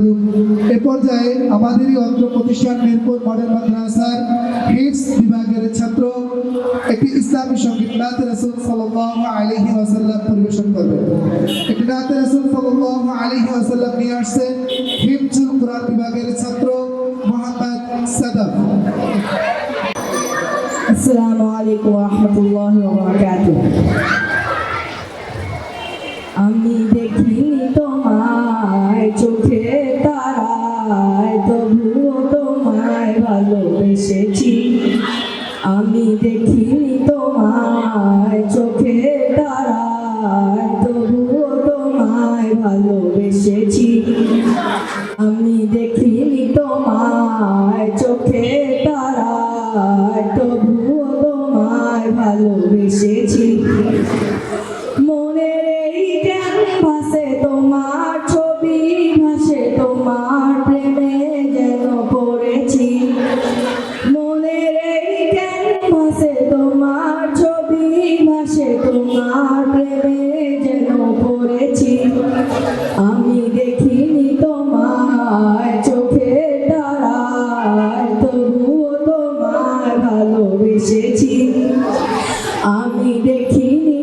এ পর্যায়ে আমাদেরই প্রতিষ্ঠান মিরপুর মডেল মাদ্রাসার হিফস বিভাগের ছাত্র, একটি ইসলামী সংগীত নাত রসুল ওয়াসাল্লাম পরিবেশন করবে। একটি নাত রসুল ওয়াসাল্লাম নিয়ে আসছে কোরআন বিভাগের ছাত্র মোহাম্মদ সাদাফ আসসালামু আলাইকুম আমি দেখিনি তোমায় চোখে ভালোবেসেছি। আমি দেখিনি তোমায়, চোখে তারায়, তবুও তোমায় ভালোবেসেছি। আমি দেখিনি তোমায়, চোখে তারায়, তবুও তোমায় ভালোবেসেছি। প্রেমে যেন পড়েছি আমি দেখিনি তোমায় চোখে তারায় তবুও তোমায় ভালোবেসেছি। আমি দেখিনি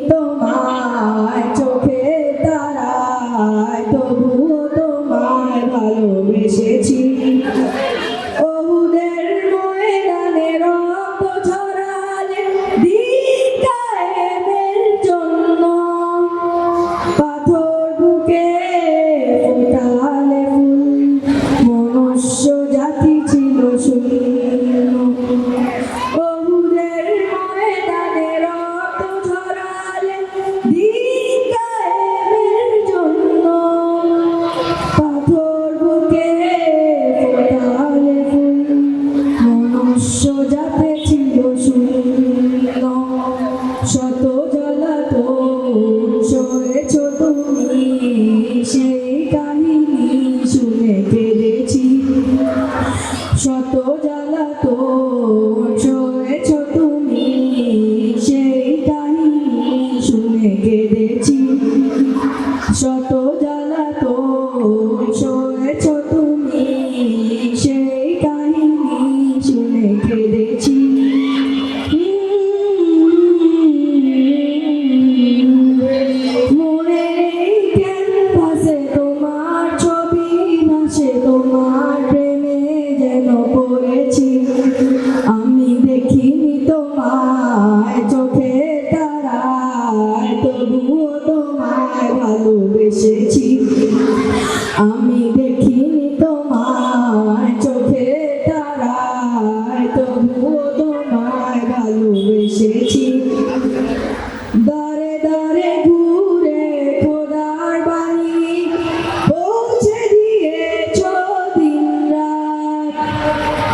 সেই তোমায় ভালোবেসেছি। আমি দেখিনি তোমায় চোখে তারায়, তবুও তোমায় ভালোবেসেছি। দারে দারে ঘুরে খোদার বাণী পৌঁছে দিয়েছ দিন রাত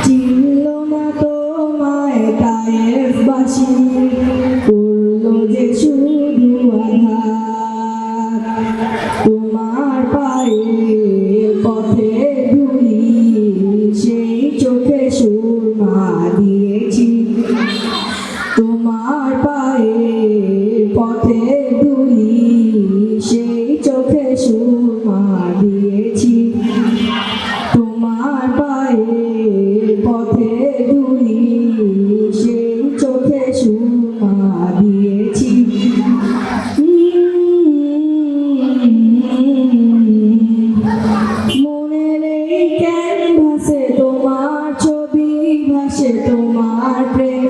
চিনল না তোমায় কায়ের বাসি চোখে সুরমা দিয়েছি। মনের এই ক্যানভাসে তোমার ছবি ভাসে তোমার প্রেমে